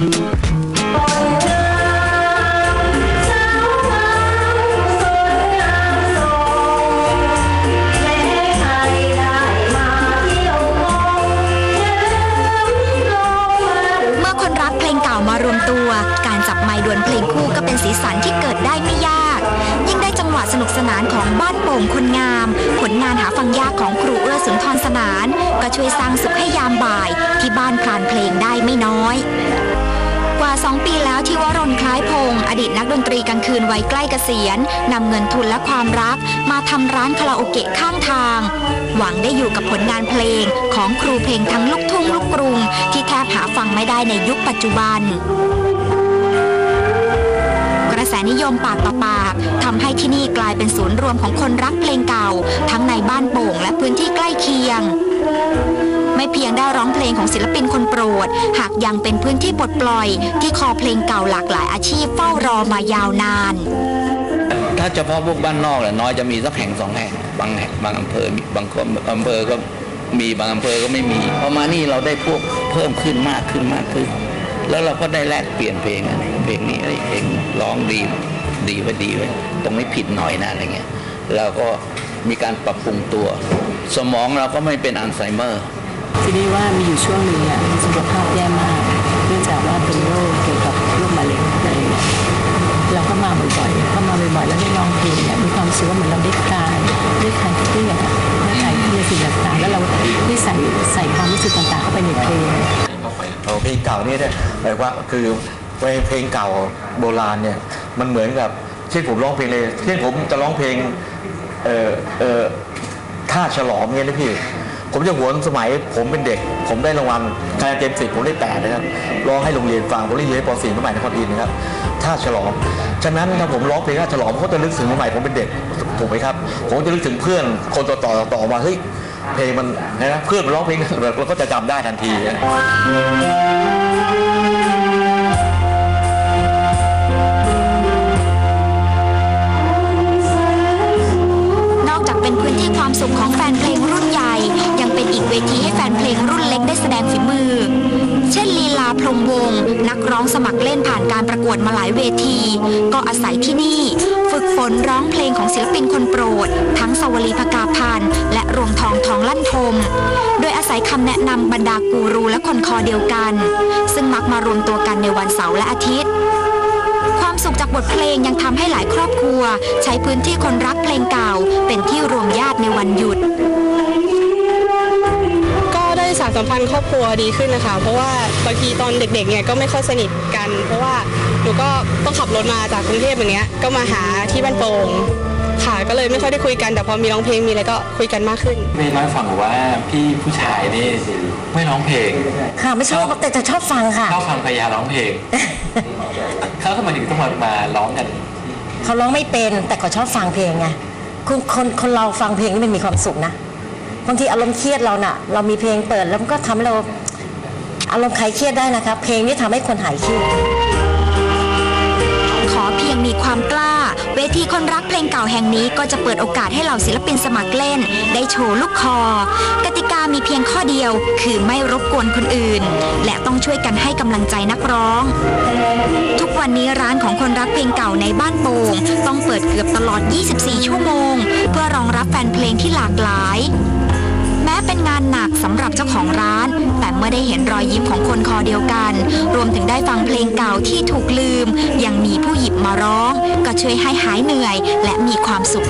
มื่อคนรักเพลงเก่ามารวมตัว การจับไม้ดวลเพลงคู่ก็เป็นสีสันที่เกิดได้ไม่ยาก ยิ่งได้จังหวะสนุกสนานของบ้านโป่งคนงาม ผลงานหาฟังยากของครูเอื้อสุนทรสนาน ก็ช่วยสร้างสุขให้ยามบ่าย ที่บ้านพลานเพลงได้ไม่น้อย ว่า 2 ปีแล้วที่วรนคล้ายพงศ์อดีตนักดนตรีกลางคืนวัยใกล้เกษียณนำเงินทุนและความรัก มาทำร้านคาราโอเกะข้างทาง หวังได้อยู่กับผลงานเพลงของครูเพลงทั้งลูกทุ่งลูกกรุง ที่แทบหาฟังไม่ได้ในยุคปัจจุบันกระแสนิยมปากต่อปากทำให้ที่นี่กลายเป็นศูนย์รวมของคนรักเพลงเก่า ทั้งในบ้านโป่งและพื้นที่ใกล้เคียง ไม่เพียงได้ร้องเพลงของศิลปินคนโปรด หากยังเป็นพื้นที่ปลดปล่อย ที่คอเพลงเก่าหลากหลายอาชีพเฝ้ารอมายาวนาน ถ้าเฉพาะพวกบ้านนอกแหละน้อยจะมีสักแห่งสองแห่งบางแห่งบางอำเภอบางคนอำเภอก็มีบางอำเภอก็ไม่มีพอมานี่เราได้พวกเพิ่มขึ้นมากขึ้นมากขึ้น แล้วเราก็ได้แลกเปลี่ยนเพลงอันนี้เพลงนี้ไอ้เพลงร้องดีดีไว้ดีไว้ตรงนี้ผิดหน่อยนะอะไรเงี้ยเราก็ มีการปรับปรุงตัว สมองเราก็ไม่เป็นอัลไซเมอร์ทีนี้ว่ามีอยู่ช่วงหนึ่งเนี่ยสุขภาพแย่มากเนื่องจากว่าเป็นโรคเกี่ยวกับโรคมะเร็งอะไรเนี่ยเราก็มาบ่อยๆเข้ามาบ่อยๆแล้วได้ร้องเพลงเนี่ยมีความรู้สึกว่าเหมือนเราได้คลายได้คลายเครียดอะได้คลายเครียดสิ่งต่างๆ แล้วเราได้ใส่ใส่ความรู้สึกต่างๆเข้าไปในเพลงเอาเพลงเก่านี่เนี่ยหมายว่าคือเพลงเก่าโบราณเนี่ยมันเหมือนกับเช่นผมร้องเพลงเลยเช่นผมจะร้องเพลง เออเออท่าฉลอมเงี้ยนะพี่ ผมจะหวนสมัยผมเป็นเด็ก ผมได้รางวัลคะแนนเต็มสิบผมได้แปดนะครับร้องให้โรงเรียนฟังผมได้เรียนป .4 สมัยนครอินนะครับท่าฉลอมฉะนั้นถ้าผมร้องเพลงท่าฉลอมเขาจะนึกถึงสมัยผมเป็นเด็กถูกไหมครับ ผมจะนึกถึงเพื่อนคนต่อต่อต่อมาเฮ้ยเพลงมันนะเพื่อนมันร้องเพลงเราก็จะจำได้ทันทีนะ นเพลงรุ่นเล็กได้แสดงฝีมือ เช่นลีลาพรมวง นักร้องสมัครเล่นผ่านการประกวดมาหลายเวที ก็อาศัยที่นี่ ฝึกฝนร้องเพลงของศิลปินคนโปรด ทั้งสวลีพกาพันธ์และรวงทองทองลั่นทม โดยอาศัยคำแนะนำบรรดากูรูและคนคอเดียวกัน ซึ่งมักมารวมตัวกันในวันเสาร์และอาทิตย์ความสุขจากบทเพลงยังทำให้หลายครอบครัว ใช้พื้นที่คนรักเพลงเก่าเป็นที่รวมญาติในวันหยุด สานสัมพันธ์ครอบครัวดีขึ้นนะคะ เพราะว่าบางทีตอนเด็กๆเนี่ยก็ไม่ค่อยสนิทกัน เพราะว่าหนูก็ต้องขับรถมาจากกรุงเทพอย่างเงี้ยก็มาหาที่บ้านโป่งค่ะก็เลยไม่ค่อยได้คุยกันแต่พอมีร้องเพลงมีอะไรก็คุยกันมากขึ้นเมย์เล่าให้ฟังบอกว่าพี่ผู้ชายนี่ไม่ร้องเพลงค่ะไม่ชอบแต่จะชอบฟังค่ะชอบฟังภรรยาร้องเพลงเขาทำไมถึงต้องมามาร้องกันเขาร้องไม่เป็นแต่เขาชอบฟังเพลงไงคุณคนคนเราฟังเพลงนี่มันมีความสุขนะ บางทีอารมณ์เครียดเราน่ะ เรามีเพลงเปิดแล้วมันก็ทำให้เราอารมณ์คลายเครียดได้นะคะเพลงนี่ทำให้คนหายเครียด ขอเพียงมีความกล้า เวทีคนรักเพลงเก่าแห่งนี้ก็จะเปิดโอกาสให้เหล่าศิลปินสมัครเล่น ได้โชว์ลูกคอ กติกามีเพียงข้อเดียว คือไม่รบกวนคนอื่น และต้องช่วยกันให้กำลังใจนักร้อง ทุกวันนี้ร้านของคนรักเพลงเก่าในบ้านโป่งต้องเปิดเกือบตลอด 24 ชั่วโมง เพื่อรองรับแฟนเพลงที่หลากหลายานหนักสำหรับเจ้าของร้าน แต่เมื่อได้เห็นรอยยิ้มของคนคอเดียวกัน รวมถึงได้ฟังเพลงเก่าที่ถูกลืม ยังมีผู้หยิบมาร้อง ก็ช่วยให้หายเหนื่อย และมีความสุข